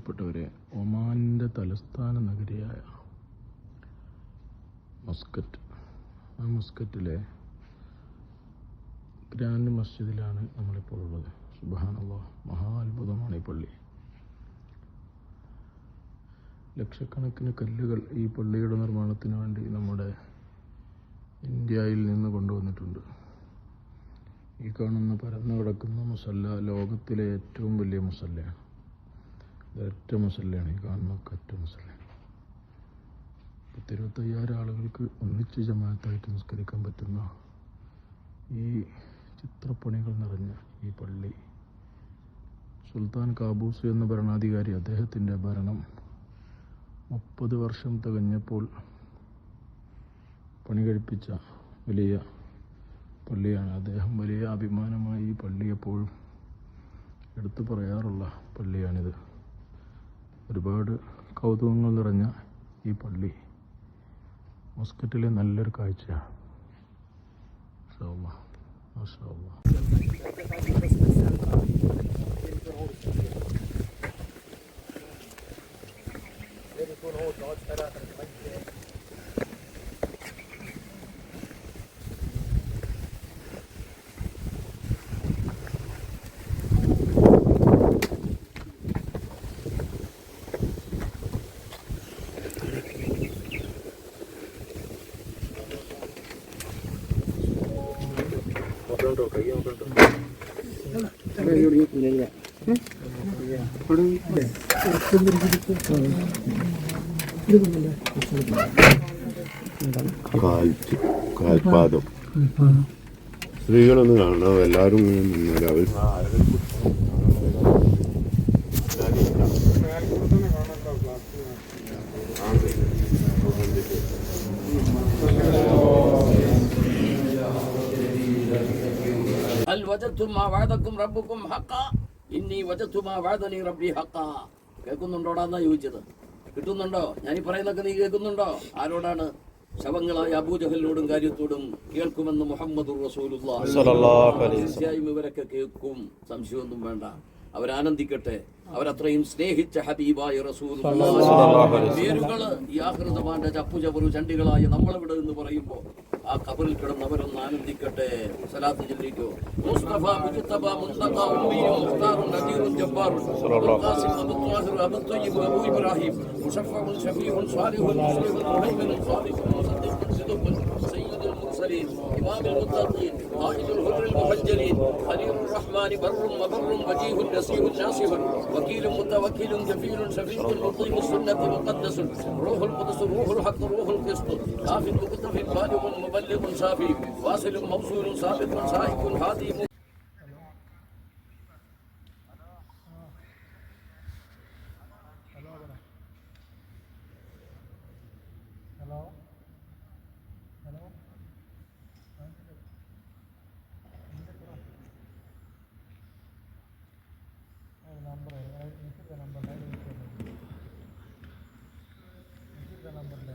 പ്രിയപ്പെട്ടവരെ ഒമാനിന്റെ തലസ്ഥാന നഗരിയായ മസ്കറ്റ്. ആ മസ്കറ്റിലെ ഗ്രാൻഡ് മസ്ജിദിലാണ് നമ്മളിപ്പോൾ ഉള്ളത്. സുബാനുള്ള മഹാ അത്ഭുതമാണ് ഈ പള്ളി. ലക്ഷക്കണക്കിന് കല്ലുകൾ ഈ പള്ളിയുടെ നിർമ്മാണത്തിന് വേണ്ടി നമ്മുടെ ഇന്ത്യയിൽ നിന്ന് കൊണ്ടുവന്നിട്ടുണ്ട്. ഈ കാണുന്ന പരന്നു കിടക്കുന്ന മുസല്ല ലോകത്തിലെ ഏറ്റവും വലിയ മുസല്ലയാണ്. ഒറ്റ മുസല്ലയാണ് ഈ കാണുന്ന ഒറ്റ മുസല്ല പത്തിരുപത്തയ്യായിരം ആളുകൾക്ക് ഒന്നിച്ച് ജമാഅത്തായിട്ട് നിസ്കരിക്കാൻ പറ്റുന്ന ഈ ചിത്രപ്പണികൾ നിറഞ്ഞ ഈ പള്ളി. സുൽത്താൻ കാബൂസ് എന്ന ഭരണാധികാരി അദ്ദേഹത്തിന്റെ ഭരണം മുപ്പത് വർഷം തികഞ്ഞപ്പോൾ പണി കഴിപ്പിച്ച വലിയ പള്ളിയാണ്. അദ്ദേഹം വലിയ അഭിമാനമായി ഈ പള്ളി എപ്പോഴും എടുത്തു പറയാറുള്ള പള്ളിയാണിത്. ഒരുപാട് കൗതുകങ്ങൾ നിറഞ്ഞ ഈ പള്ളി. മസ്കറ്റിലെ നല്ലൊരു കാഴ്ചയാണ് അല്ലാ. കാൽപാദം സ്ത്രീകളൊന്നും കാണണം എല്ലാവരും ഇങ്ങനെ നിന്നാൽ അവർ هل وجدتم ما وعدكم ربكم حقا ഇന്നി വജത്തുമാ വഅദനി റബ്ബി ഹക്ക കേൾക്കുന്നുണ്ടോടാന്നാ ചോദിച്ചത്? കിട്ടുന്നുണ്ടോ? ഞാൻ ഈ പറയുന്നൊക്കെ നീ കേൾക്കുന്നുണ്ടോ? ആരോടാണ്? ശവങ്ങളായ അബൂജഹലിനോടും കാര്യത്തോടും കേൾക്കുമെന്ന് മുഹമ്മദ് തീർച്ചയായും ഇവരൊക്കെ കേൾക്കും. സംശയമൊന്നും വേണ്ട. അവരാനന്ദിക്കട്ടെ. അവരത്രയും സ്നേഹിച്ച ഹബീബായ റസൂൽ പേരുകൾ ഈ ആഹൃതമാന്റെ ചപ്പുചവറു ചണ്ടികളായ നമ്മളിവിടെ എന്ന് പറയുമ്പോ ആ കബറിൽ കിടന്ന് അവരൊന്ന് ആനന്ദിക്കട്ടെ സലാത്ത് ചൊല്ലിക്കോ മുസ്തഫ മുജത്തബ മുസ്തഫ ഉമ്മീനു മുഖ്താറു നദീറു ജബ്ബാറു ഖാസിം അബു ത്വാഹിർ അബു തയ്യിബ് അബു ഇബ്രാഹിം മുഷഫഉ ഷഫീഉ സാലിഹു മുസ്ലിഹു മുഹൈമിനു സാലിഹു മുസദ്ദിഖു സിദ്ഖു സയ്യിദുൽ മുർസലീൻ ഇമാമുൽ മുത്തഖീൻ قائد الهر المفجرين خليل الرحمن بر وبر وجيه نسيه ناصف وكيل متوكل جفيل شفيق مقيم السنة مقدس. روح القدس روح الحق روح القسط. كاف مكتف بالغ مبلغ شافي واصل موصول سابق سائق هادي ನಮ್ಮೂರಲ್ಲೇ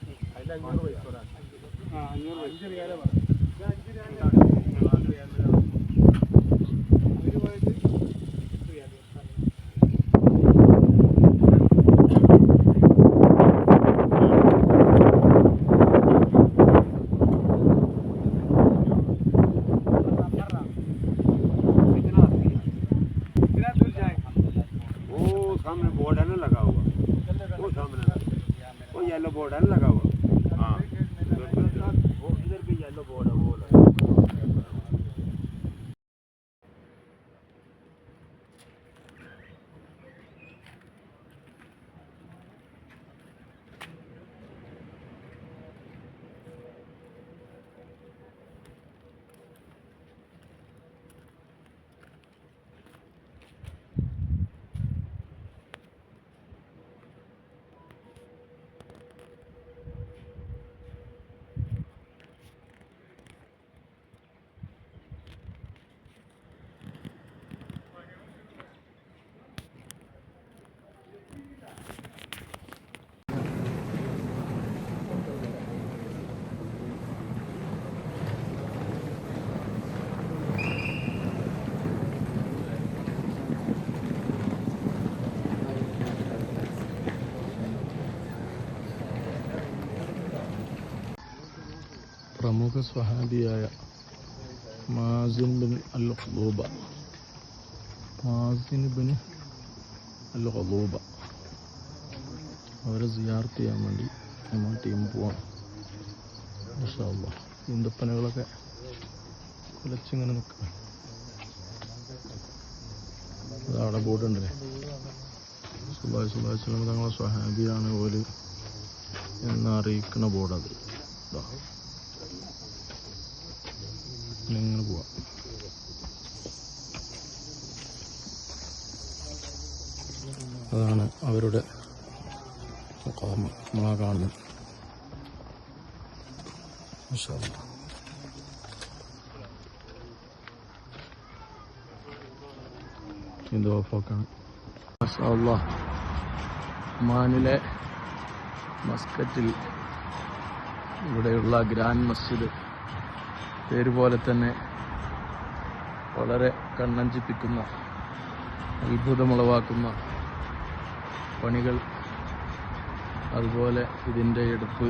അഞ്ഞൂറ് പൈസ അഞ്ച് രൂപ പ്രമുഖ സ്വഹാബിയായ Mazin bin al Khaluba Mazin bin al Khaluba അവരെ സിയാർത്ത് ചെയ്യാൻ വേണ്ടി നമ്മൾ ടീം പോവാണ് ഇൻഷാല്ല ഈന്തപ്പനകളൊക്കെ കുലച്ചിങ്ങനെ നിൽക്കുക അവിടെ പോയിട്ടുണ്ടല്ലേ സുഭാഷ് സ്വലം തങ്ങളെ സ്വഹാബിയാണ് ഓൽ എന്നറിയിക്കുന്ന ബോർഡ് ബോർഡത് ഇതാ ഇങ്ങനെ പോവാം. അതാണ് അവരുടെ മുഖാമ നമ്മളാ കാണുന്നത്. ഇത് ഓഫാക്കാണ്. മാനിലെ മസ്കറ്റിൽ ഇവിടെയുള്ള ഗ്രാൻഡ് മസ്ജിദ് പേര് പോലെ തന്നെ വളരെ കണ്ണഞ്ചിപ്പിക്കുന്ന അത്ഭുതമുളവാക്കുന്ന പണികൾ. അതുപോലെ ഇതിന്റെ എടുപ്പ്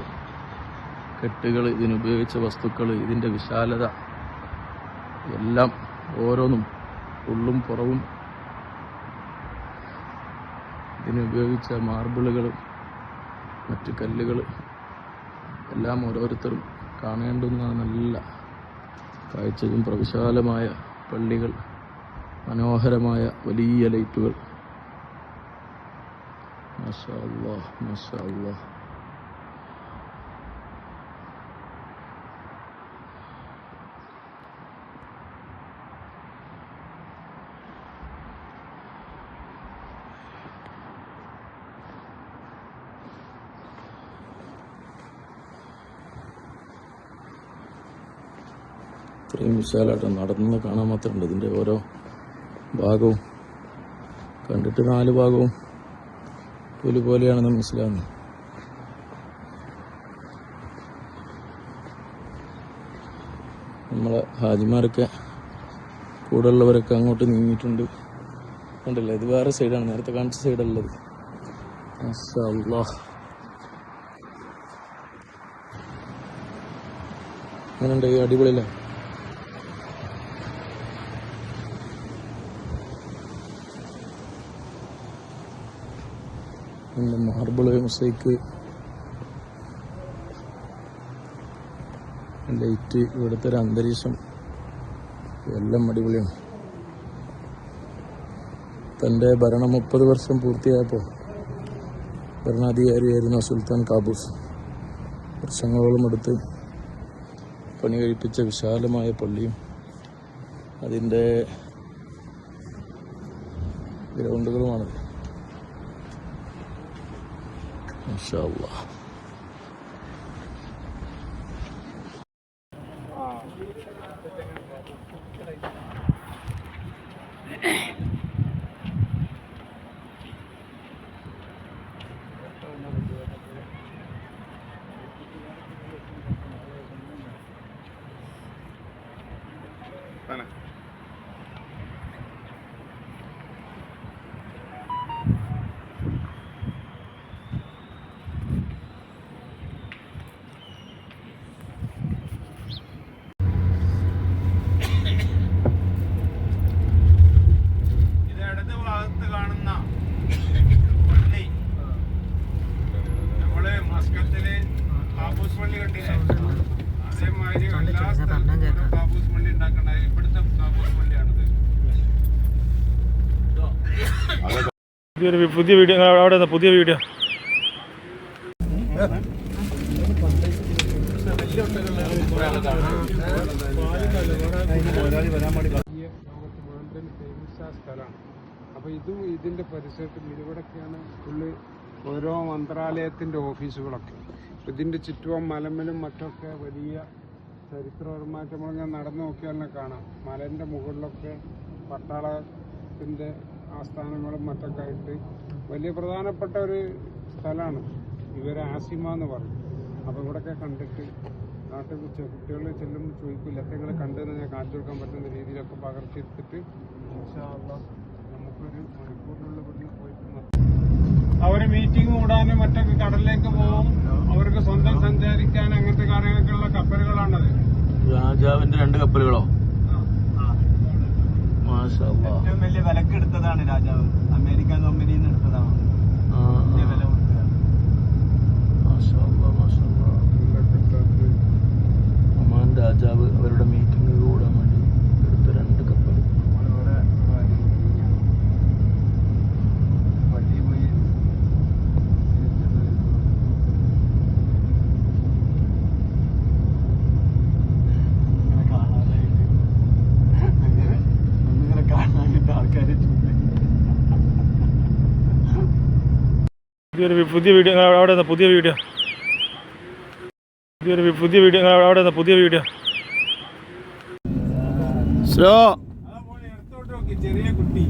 കെട്ടുകൾ ഇതിനുപയോഗിച്ച വസ്തുക്കൾ ഇതിന്റെ വിശാലത എല്ലാം ഓരോന്നും ഉള്ളും പുറവും ഇതിനുപയോഗിച്ച മാർബിളുകളും മറ്റു കല്ലുകൾ എല്ലാം ഓരോരുത്തരും കാണേണ്ടുന്ന നല്ല കാഴ്ചയും പ്രവിശാലമായ പള്ളികൾ മനോഹരമായ വലിയ ലൈറ്റുകൾ. മാഷാ അല്ലാഹ് മാഷാ അല്ലാഹ് ഇത്രയും വിശാലമായിട്ട് നടന്ന് കാണാൻ മാത്രമുണ്ട്. ഇതിന്റെ ഓരോ ഭാഗവും കണ്ടിട്ട് നാല് ഭാഗവും പുലി പോലെയാണെന്ന് മനസ്സിലാവുന്നു. നമ്മളെ ഹാജിമാരൊക്കെ കൂടെ ഉള്ളവരൊക്കെ അങ്ങോട്ട് നീങ്ങിയിട്ടുണ്ട്. കണ്ടില്ല? ഇത് വേറെ സൈഡാണ്. നേരത്തെ കാണിച്ച സൈഡല്ലത് അങ്ങനെ അല്ലാഹ്. എങ്ങനെയുണ്ട്? അടിപൊളിയല്ലേ? പിന്നെ മാർബിൾ മൊസൈക്ക് ലൈറ്റ് ഇവിടുത്തെ ഒരു അന്തരീക്ഷം. എല്ലാം അടിപൊളിയാണ്. തന്റെ ഭരണം മുപ്പത് വർഷം പൂർത്തിയായപ്പോൾ ഭരണാധികാരിയായിരുന്ന സുൽത്താൻ കാബൂസ് വർഷങ്ങളോളം എടുത്ത് പണി കഴിപ്പിച്ച വിശാലമായ പള്ളിയും അതിന്റെ ഗ്രൗണ്ടുകളുമാണ് മാഷാ അല്ലാഹ്. ഇത് ഇടത് ഭാഗത്ത് കാണുന്ന പള്ളി നമ്മൾ മസ്കത്തിൽ കാബൂസ് പള്ളി കണ്ടില്ലേ അതേമാതിരി എല്ലാ സ്ഥലത്തും ഓരോ കാബൂസ് പള്ളി ഉണ്ടാക്കണ്ട ഇവിടുത്തെ കാബൂസ് പള്ളിയാണിത് പുതിയൊരു പുതിയ വീഡിയോ അവിടെ പുതിയ വീഡിയോ. സ്ഥലമാണ് അപ്പോൾ ഇതും ഇതിന്റെ പരിസരത്തും ഇതിവിടെയൊക്കെയാണ് ഫുള്ള് ഓരോ മന്ത്രാലയത്തിന്റെ ഓഫീസുകളൊക്കെ. ഇതിന്റെ ചുറ്റും മലമലും മറ്റൊക്കെ വലിയ ചരിത്രപരമായിട്ട് നമ്മളിങ്ങനെ നടന്നു നോക്കിയാൽ കാണാം. മലന്റെ മുകളിലൊക്കെ പട്ടാളത്തിന്റെ ആസ്ഥാനങ്ങളും മറ്റൊക്കെ ആയിട്ട് വലിയ പ്രധാനപ്പെട്ട ഒരു സ്ഥലമാണ്. ഇവരെ ആസിമ എന്ന് പറയും. അപ്പോൾ ഇവിടെയൊക്കെ കണ്ടിട്ട് നാട്ടിൽ കുട്ടികൾ ചെല്ലുമ്പോൾ ചോദിക്കും നിങ്ങൾ കണ്ടെന്ന് ഞാൻ കാണിച്ചു കൊടുക്കാൻ പറ്റുന്ന രീതിയിലൊക്കെ പകർത്തിയെടുത്തിട്ട് നമുക്കൊരു മണിക്കൂറിനുള്ള ഇവിടുന്ന് പോയിട്ട് അവർ മീറ്റിംഗ് കൂടാനും മറ്റൊക്കെ കടലിലേക്ക് പോകും. അവർക്ക് സ്വന്തം സഞ്ചരിക്കാൻ അങ്ങനത്തെ കാര്യങ്ങളൊക്കെയുള്ള കപ്പലുകളാണത്. രാജാവിന്റെ രണ്ട് കപ്പലുകളോ. ഏറ്റവും വലിയ വിലക്കെടുത്തതാണ് രാജാവ്. അമേരിക്കൻ കമ്പനിയിൽ നിന്ന് എടുത്തതാണ് ആ, വലിയ വില ആ. കൊടുത്തതാണ് മാഷാ അല്ലാ, മാഷാ അല്ലാ. ഒമാൻ രാജാവ് അവരുടെ മീറ്റിംഗ് കൂടാൻ വേണ്ടി എടുത്ത രണ്ട് കപ്പൽ നമ്മളിവിടെ പള്ളി പോയി ഇങ്ങനെ കാണാനായിട്ട് അങ്ങനെ ഒന്നിങ്ങനെ കാണാനായിട്ട് ആൾക്കാരെ ചൂണ്ടി പുതിയൊരു പുതിയ വീഡിയോ അവിടെ നിന്ന് പുതിയ വീഡിയോ. പുതിയൊരു പുതിയ വീഡിയോ അവിടെ നിന്ന് പുതിയ വീഡിയോ. സ്ലോ ചെറിയ കുട്ടി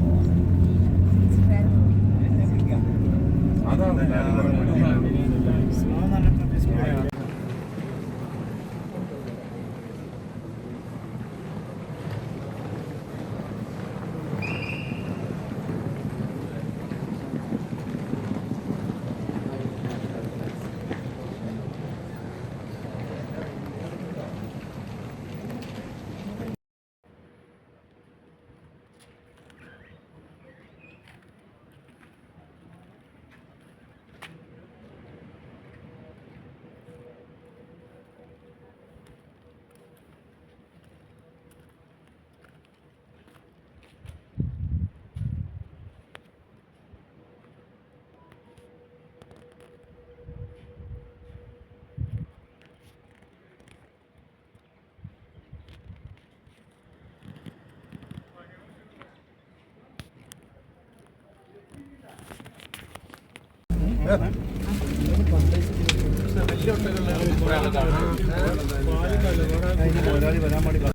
ഇത്